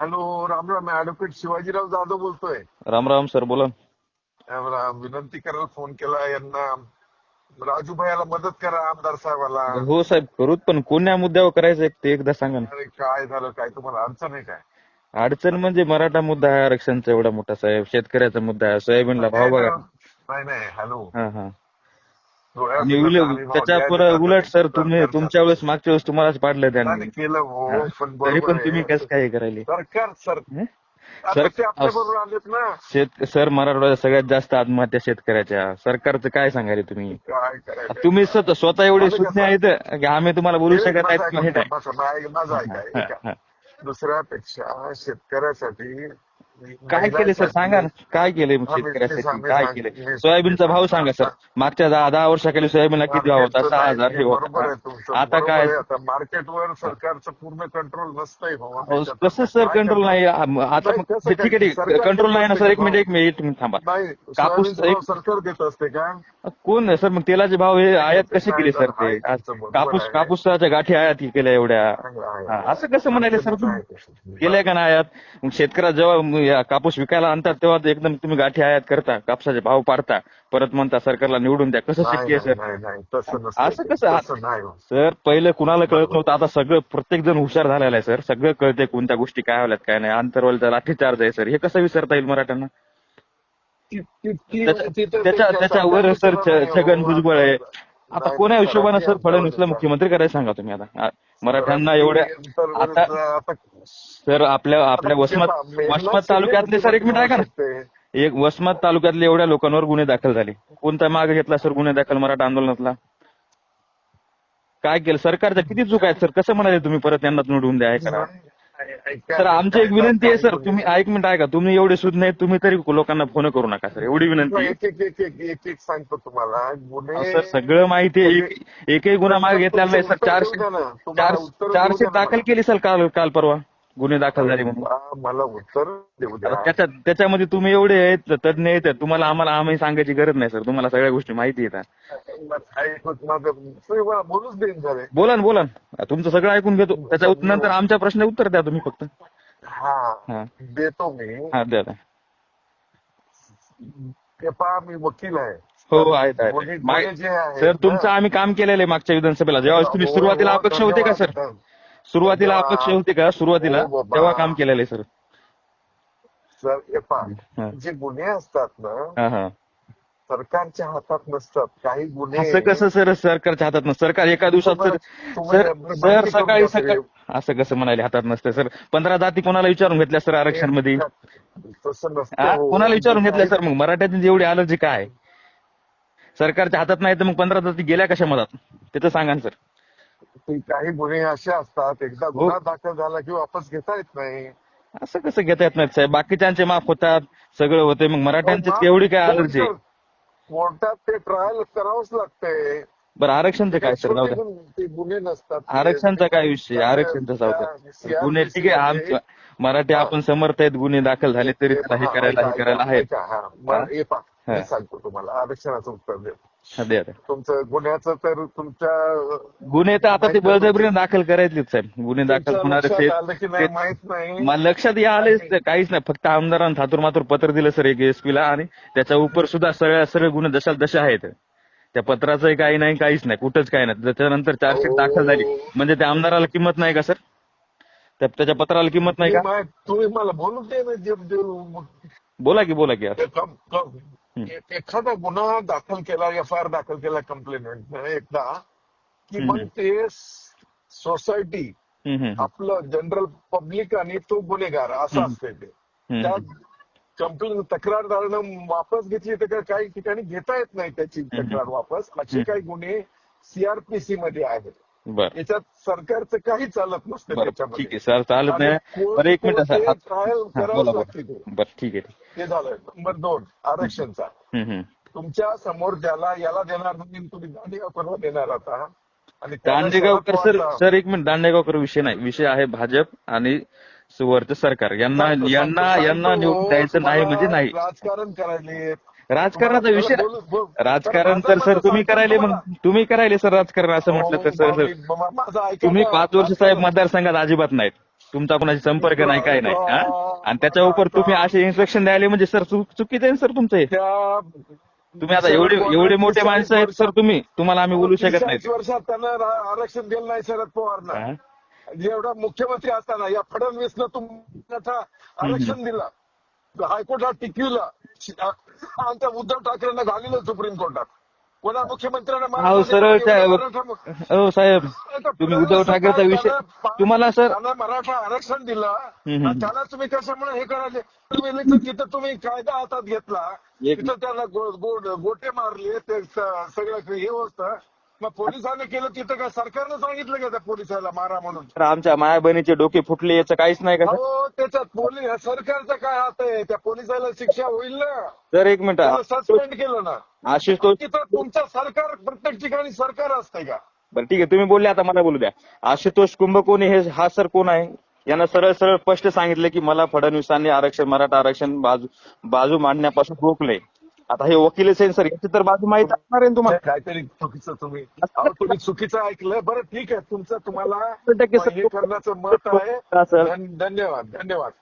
Hello Ram Ram advocate Shivajirao Jadhav बोलतोय. Ram Ram sir बोला. राम राम विनंती करायला फोन केला यांना. राजू भैयाला मदत करा आमदार साहेबाला. हो साहेब करूत पण कोण्या मुद्द्यावर करायचं ते एकदा सांगा ना. अरे काय झालं काय तुम्हाला अडचण आहे काय? अडचण म्हणजे मराठा मुद्दा आहे आरक्षणचा एवढा मोठा साहेब शेतकऱ्याचा मुद्दा आहे. सोयाबीनला भाव बघा. नाही नाही हॅलो. हा हा. आणि उलट त्याच्या. उलट सर तुम्ही तुमच्या वेळेस मागच्या वेळेस तुम्हालाच पाडलं त्यांनी. केलं हो. पण तरी पण तुम्ही. कसं काय करायले? सरकार सर. शेत सर मराठवाड्यात सगळ्यात जास्त आत्महत्या शेतकऱ्याच्या. सरकारचं काय सांगायले तुम्ही? तुम्ही स्वतः एवढे सुज्ञ आहेत की आम्ही तुम्हाला बोलू शकत नाहीत हे नाही माझं-. दुसऱ्यापेक्षा शेतकऱ्यासाठी काय केले सर? सांगा ना. काय केले शेतकऱ्यासाठी? काय केले? सोयाबीनचा भाव सांगा सर. मागच्या दहा दहा वर्षाखाली सोयाबीनला किती भाव होता? सहा हजार हे होता आता काय? मार्केटवर सरकारचं पूर्ण कंट्रोल नसतंय कसं सर कंट्रोल नाही. आता ठीक आहे कंट्रोल नाही ना सर एक मिनिट एक मिनिट थांबा. कापूस एक- सरकार देत असते का? कोण आहे सर मग तेलाचे भाव हे आयात कसे केले सर ते? कापूस. कापूसाच्या गाठी आयात केल्या एवढ्या. असं कसं म्हणाले सर तुम्ही. केलंय का नाही आयात? शेतकऱ्या जेव्हा कापूस विकायला आणतात तेव्हा एकदम तुम्ही गाठी आयात करता कापसाचे भाव पाडता परत म्हणता सरकारला निवडून द्या. कसं शक्य आहे सर? नाही नाही तसं नसतं. असं कसं? हो. सर पहिले कुणाला कळत नव्हतं आता सगळं प्रत्येक जण हुशार झालेला आहे सर. सगळं कळतंय कोणत्या गोष्टी काय हव्यात काय नाही. आंतरवालीचा लाठीचार्ज आहे सर. हे कसं विसरता येईल मराठ्यांना? त्याच्यावर सर. छगन भुजबळ आहे. आता कोण्या नाही, हिशोबानं सर फडणवीसला मुख्यमंत्री करायला सांगा तुम्ही आता. मराठ्यांना एवढ्या आता आता सर आपल्या आपल्या वसमत वसमत तालुक्यातले सर एक मिनिट ऐका ना. एक वसमत तालुक्यातले एवढ्या लोकांवर गुन्हे दाखल झाले. कोणता मागे घेतला सर गुन्हे दाखल मराठा आंदोलनातला? काय केलं? सरकारच्या किती चूक आहेत सर? कसं म्हणाले तुम्ही? परत यांना निवडून द्या हे करा सर आमची एक विनंती आहे सर तुम्ही ऐक मिनिट ऐका तुम्ही एवढे सुद्धा नाही तुम्ही तरी लोकांना फोन करू नका सर एवढी विनंती. एक एक एक एक एक एक सांगतो तुम्हाला. गुन्हे सर सगळं माहिती आहे एक- एकही गुन्हा मागे घेतलेला नाही सर चारशे चार चारशे दाखल केली सर काल काल परवा. गुन्हे दाखल झाले. म्हणून मला उत्तर देऊ द्या त्याच्या त्याच्यामध्ये तुम्ही एवढे आहेत तज्ञ आहेत तुम्हाला आम्हाला आम्ही सांगायची गरज नाही सर. तुम्हाला सगळ्या गोष्टी माहिती येतात ऐकत माझं तुम्ही मला बोलूच देईन झाले बोला ना बोला ना. तुमचं सगळं ऐकून घेतो. त्याच्या उत- नंतर आमच्या प्रश्न उत्तर द्या तुम्ही फक्त. हा हा. देतो मी. हा द्या द्या. ते पहा मी वकील आहे. हो आहेत गुन्हे- आहेत. गुन्हे माग- जे आहेत सर ना- तुमचं आम्ही काम केलेलं आहे मागच्या विधानसभेला. जेव्हा तुम्ही हो, सुरुवातीला हो, अपक्ष होते का सर. सुरुवातीला. अपक्ष होते का? सुरुवातीला? हो, बाबा. तेव्हा काम केलेलं आहे सर. सर हे. पहा. जे गुन्हे असतात ना हा हा. सरकारच्या हातात नसतात. काही गुन्हे असं कसं सर? सरकारच्या हातात नसतं. सरकार एका दिवसात सर सर सकाळी करून सकाळी असं कसं म्हणाले? हातात नसतं सर. पंधरा जाती कोणाला विचारून घेतल्या सर आरक्षणमध्ये तसं नसतं हा? कोणाला विचारून घेतल्या सर? मग मराठ्याची जेवढी अलर्जी काय? सरकारच्या हातात नाही तर मग पंधरा जाती गेल्या कशा मधात त्याचं सांगा ना सर. काही गुन्हे असे असतात एकदा हो. गुन्हा दाखल झाला की वापस घेता येत नाही. असं कसं घेता येत नाहीत साहेब? बाकीच्यांचे माफ होतात सगळं होते मग मराठ्यांची केवढी काय अलर्जी आहे? कोर्टात ते ट्रायल करावंच लागतंय. बरं आरक्षणचं काय सर? गुन्हे नसतात आरक्षणचा काय विषय? आरक्षणचा द्या. गुन्हे ठीक आहे. आमचं मराठी आपण समर्थ आहेत गुन्हे दाखल झाले तरी हे करायला हे करायला हा. हे? हा. मी सांगतो तुम्हाला आरक्षणाचं उत्तर देतो. हा. तुमचं गुन्ह्याचं तर तुमच्या गुन्हे तर आता ते बळजबरीने दाखल करायचेच साहेब. गुन्हे दाखल तुमच्या होणारे लक्षात ते आलं की नाही ते- माहीत नाही. मला लक्षात या आलेच नाही, काहीच नाही. फक्त आमदारांना थातूर मातूर पत्र दिलं सर एक एसपी ला आणि त्याच्या उपर सुद्धा सगळ्या सगळे गुन्हे जशाल तसे आहेत. त्या पत्राचंही काही नाही काहीच नाही. कुठंच काही नाही. त्याच्यानंतर चार्जशीट दाखल झाली. म्हणजे त्या आमदाराला किंमत नाही का सर? त्या- त्याच्या पत्राला किंमत नाही का? तुम्ही मला बोलू दे ना जे जे- बोला की बोला की यार. ते कम- कम- ए- एखादा गुन्हा दाखल केला एफ आय आर दाखल केला कंप्लेंट एकदा की. मग ते सोसायटी आपलं जनरल पब्लिक आणि तो गुन्हेगार असं. असते ते. त्या कंप्लेंट तक्रारदारानं वापस घेतली तर काही ठिकाणी घेता येत नाही त्याची तक्रार वापस? असे. काही गुन्हे सीआरपीसी मध्ये आहेत. बरं. याच्यात सरकारचं काही चालत नसतं बरं त्याच्यामध्ये. ठीक आहे सर चालत नाही. आणि बरं एक मिनिट सर. कोर्ट- ट्रायल हा, करावंच बोला. लागते बोला ते. बरं ठीक आहे हे झालं नंबर दोन आरक्षणचा. हम्म, हम्म. तुमच्यासमोर ज्याला याला देणार नाही तुम्ही दांडेगावकरला देणार आता. आणि त्याला दांडेगावकर शरद सर पवारला- सर एक मिनिट दांडेगावकर विषय नाही. विषय आहे भाजप आणि वरचं सरकार. यांना सांगतो, यांना सांगतो, यांना सांगतो. निवडून द्यायचं नाही म्हणजे नाही. राजकारण करायले राजकारणाचा विषय राजकारण तर सर तुम्ही करायले मग. तुम्ही करायले सर राजकारण असं म्हटलं तर सर सर तुम्ही. पाच वर्ष साहेब मतदारसंघात अजिबात नाहीत तुमचा कोणाशी संपर्क नाही काय नाही? आणि त्याच्या उपर तुम्ही असे इन्स्ट्रक्शन द्यायले म्हणजे सर चुकीचं आहे सर तुमचं हे तुम्ही आता एवढे एवढे मोठे माणसं आहेत सर तुम्ही तुम्हाला आम्ही बोलू शकत नाही वर्षात त्यांना आरक्षण दिलं नाही शरद पवारना? जेवढा मुख्यमंत्री असताना या फडणवीसनं तुम्हाला आरक्षण दिलं हायकोर्टात टिकविलं आमच्या उद्धव ठाकरेंना घालिलं सुप्रीम कोर्टात कोणा मुख्यमंत्र्यांना सरळ हो साहेब तुम्ही उद्धव ठाकरेचा विषय तुम्हाला सर त्यांना मराठा आरक्षण दिलं. त्याला तुम्ही कशामुळे हे करायले तुम्ही तिथं तुम्ही कायदा हातात घेतला. तिथं त्याला गोटे मारले ते सगळं हे होतं. मग पोलिसांनी केलं तिथं काय? सरकारनं सांगितलं का त्या पोलिसाला मारा म्हणून? तर आमच्या माया बहिणीचे डोके फुटले याचं काहीच नाही का? सर त्याच्यात पोलीस सरकारचा काय हात आहे? त्या पोलिसाला शिक्षा होईल ना? सर एक मिनिट. त्याला सस्पेंड केलं ना? आशुतोष तिथं तुमचं सरकार प्रत्येक ठिकाणी सरकार असतंय का? बरं ठीक आहे. तुम्ही बोलले आता मला बोलू द्या. आशुतोष कुंभकोणी हे हा सर कोण आहे? यांना सरळ सरळ स्पष्ट सांगितलं की मला फडणवीसांनी आरक्षण मराठा आरक्षण बाजू बाजू मांडण्यापासून रोखलंय आता हे वकील आहे सर याची तर बाजू माहीत असणार आहे ना तुम्हाला. काहीतरी चुकीचं तुम्ही अहो, तुम्ही चुकीचं ऐकलं. बरं ठीक आहे. तुमचं तुम्हाला टक्के सर- हे करण्याचं मत आहे. धन्यवाद धन्यवाद.